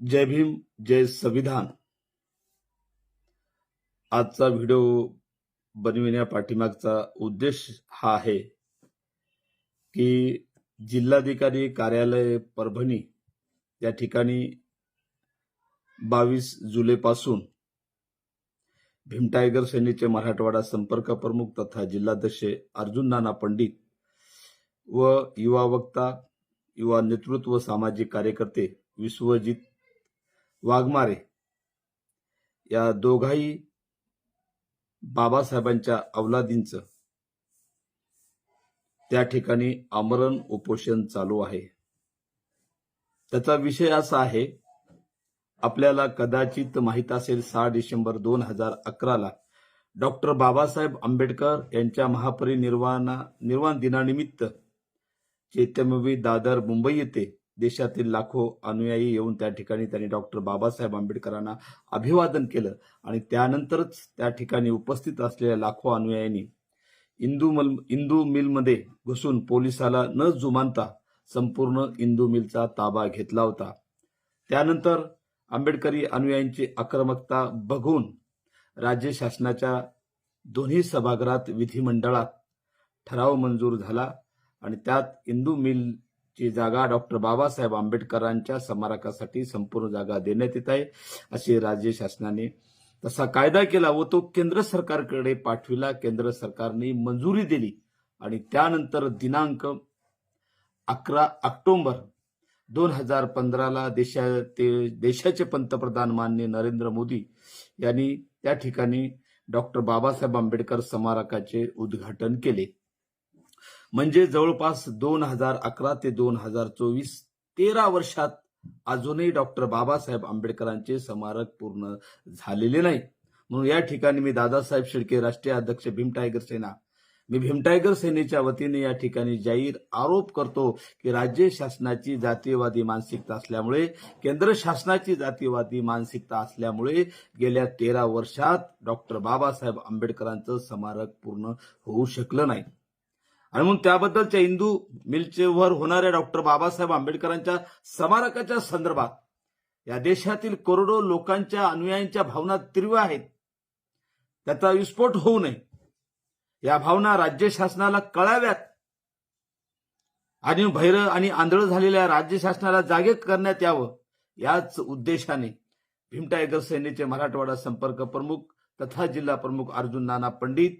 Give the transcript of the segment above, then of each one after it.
जय भीम जय संविधान. आजचा व्हिडिओ बनविण्या पाठीमागचा उद्देश हा आहे की जिल्हाधिकारी कार्यालय परभणी या ठिकाणी बावीस जुलैपासून भीम टायगर सेनेचे मराठवाडा संपर्क प्रमुख तथा जिल्हाध्यक्ष अर्जुन नाना पंडित व युवा वक्ता युवा नेतृत्व सामाजिक कार्यकर्ते विश्वजित वाघमारे या दोघाही बाबासाहेबांच्या अवलादींचं. त्या ठिकाणी आमरण उपोषण चालू आहे. त्याचा विषय असा आहे आपल्याला कदाचित माहीत असेल सहा डिसेंबर दोन हजार अकराला डॉक्टर बाबासाहेब आंबेडकर यांच्या महापरिनिर्वाणा निर्वाण दिनानिमित्त चैत्यमवी दादर मुंबई येथे देशातील लाखो अनुयायी येऊन त्या ठिकाणी त्यांनी डॉक्टर बाबासाहेब आंबेडकरांना अभिवादन केलं आणि त्यानंतरच त्या ठिकाणी उपस्थित असलेल्या लाखो अनुयायांनी इंदू मल इंदू मिलमध्ये घुसून पोलिसाला न जुमानता संपूर्ण इंदू मिलचा ताबा घेतला होता. त्यानंतर आंबेडकरी अनुयायांची आक्रमकता बघून राज्य शासनाच्या दोन्ही सभागृहात विधिमंडळात ठराव मंजूर झाला आणि त्यात इंदू मिल ती जागा डॉक्टर बाबासाहेब आंबेडकरांच्या स्मारकासाठी संपूर्ण जागा देण्यात येत आहे अशी राज्य शासनाने तसा कायदा केला व तो केंद्र सरकारकडे पाठविला. केंद्र सरकारने मंजुरी दिली आणि त्यानंतर दिनांक अकरा ऑक्टोबर दोन हजार पंधराला देशाचे देशाचे पंतप्रधान माननीय नरेंद्र मोदी यांनी त्या ठिकाणी डॉक्टर बाबासाहेब आंबेडकर स्मारकाचे उद्घाटन केले. म्हणजे जवळपास दोन हजार अकरा ते दोन हजार चोवीस तेरा वर्षात अजूनही डॉक्टर बाबासाहेब आंबेडकरांचे स्मारक पूर्ण झालेले नाही. म्हणून या ठिकाणी मी दादासाहेब शेळके राष्ट्रीय अध्यक्ष भीम टायगर सेना मी भीम टायगर सेनेच्या वतीने या ठिकाणी जाहीर आरोप करतो की राज्य शासनाची जातीयवादी मानसिकता असल्यामुळे केंद्र शासनाची जातीयवादी मानसिकता असल्यामुळे गेल्या तेरा वर्षात डॉक्टर बाबासाहेब आंबेडकरांचं स्मारक पूर्ण होऊ शकलं नाही. आणि म्हणून त्याबद्दलच्या हिंदू मिलचेवर होणाऱ्या डॉक्टर बाबासाहेब आंबेडकरांच्या स्मारकाच्या संदर्भात या देशातील करोडो लोकांच्या अनुयायांच्या भावना तीव्र आहेत. त्याचा विस्फोट होऊ नये. या भावना राज्य शासनाला कळाव्यात. आणि भैर आणि आंधळ झालेल्या राज्य शासनाला जागे करण्यात यावं याच उद्देशाने भीम टायगर सेनेचे मराठवाडा संपर्क प्रमुख तथा जिल्हा प्रमुख अर्जुन नाना पंडित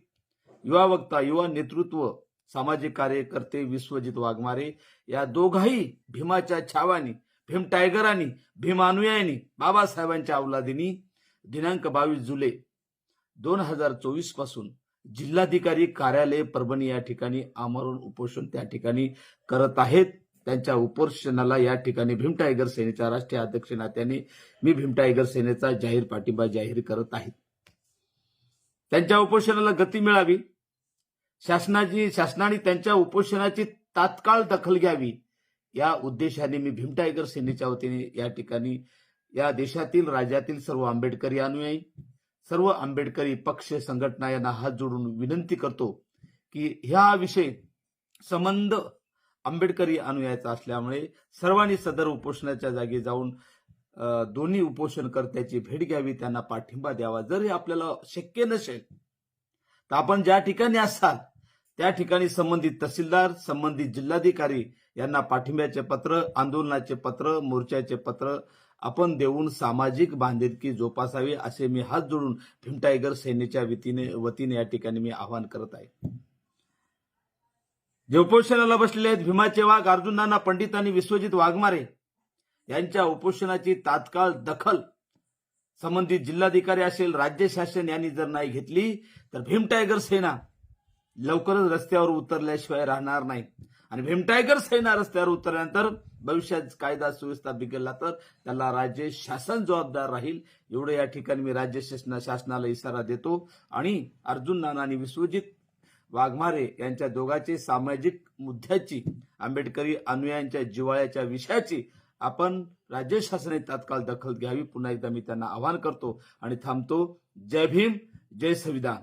युवा वक्ता युवा नेतृत्व सामाजिक कार्यकर्ते विश्वजित वाघमारे या दोघाही भीमाच्या छावानी भीम टायगरांनी भीम अनुयायांनी बाबासाहेबांच्या अवलादीनी दिनांक बावीस जुलै दोन हजार चोवीसपासून जिल्हाधिकारी कार्यालय परभणी या ठिकाणी आमरण उपोषण त्या ठिकाणी करत आहेत. त्यांच्या उपोषणाला या ठिकाणी भीम टायगर सेनेच्या राष्ट्रीय अध्यक्ष नात्याने मी भीम टायगर सेनेचा जाहीर पाठिंबा जाहीर करत आहे. त्यांच्या उपोषणाला गती मिळावी शासनाची शासनाने त्यांच्या उपोषणाची तात्काळ दखल घ्यावी. या उद्देशाने मी भीम टायगर सेनेच्या वतीने या ठिकाणी या देशातील राज्यातील सर्व आंबेडकरी अनुयायी सर्व आंबेडकरी पक्ष संघटना यांना हात जोडून विनंती करतो की ह्या विषय संबंध आंबेडकरी अनुयायाचा असल्यामुळे सर्वांनी सदर उपोषणाच्या जागी जाऊन दोन्ही उपोषणकर्त्याची भेट घ्यावी त्यांना पाठिंबा द्यावा. जर हे आपल्याला शक्य नसेल तर आपण ज्या ठिकाणी असाल त्या ठिकाणी संबंधित तहसीलदार संबंधित जिल्हाधिकारी यांना पाठिंब्याचे पत्र आंदोलनाचे पत्र मोर्चाचे पत्र आपण देऊन सामाजिक बांधिलकी जोपासावी असे मी हात जोडून भीम टायगर सेनेच्या वतीने वतीने या ठिकाणी मी आवाहन करत आहे. जे उपोषणाला बसलेले आहेत भीमाचे वाघ अर्जुन नाना पंडित आणि विश्वजित वाघमारे यांच्या उपोषणाची तात्काळ दखल संबंधित जिल्हाधिकारी असेल राज्य शासन यांनी जर नाही घेतली तर भीम टायगर सेना लवकरच रस्त्यावर उतरल्याशिवाय राहणार नाही. आणि भीम टायगर सेना रस्त्यावर उतरल्यानंतर भविष्यात कायदा सुव्यवस्था बिघडला तर त्याला राज्य शासन जबाबदार राहील. एवढं या ठिकाणी मी राज्य शासना शासनाला इशारा देतो. आणि अर्जुन नाना आणि विश्वजित वाघमारे यांच्या दोघांची सामाजिक मुद्द्याची आंबेडकरी अनुयायांच्या जिवाळ्याच्या विषयाची आपण राज्य शासनाने तात्काळ दखल घ्यावी. पुन्हा एकदा मी त्यांना आवाहन करतो आणि थांबतो. जय भीम जय संविधान.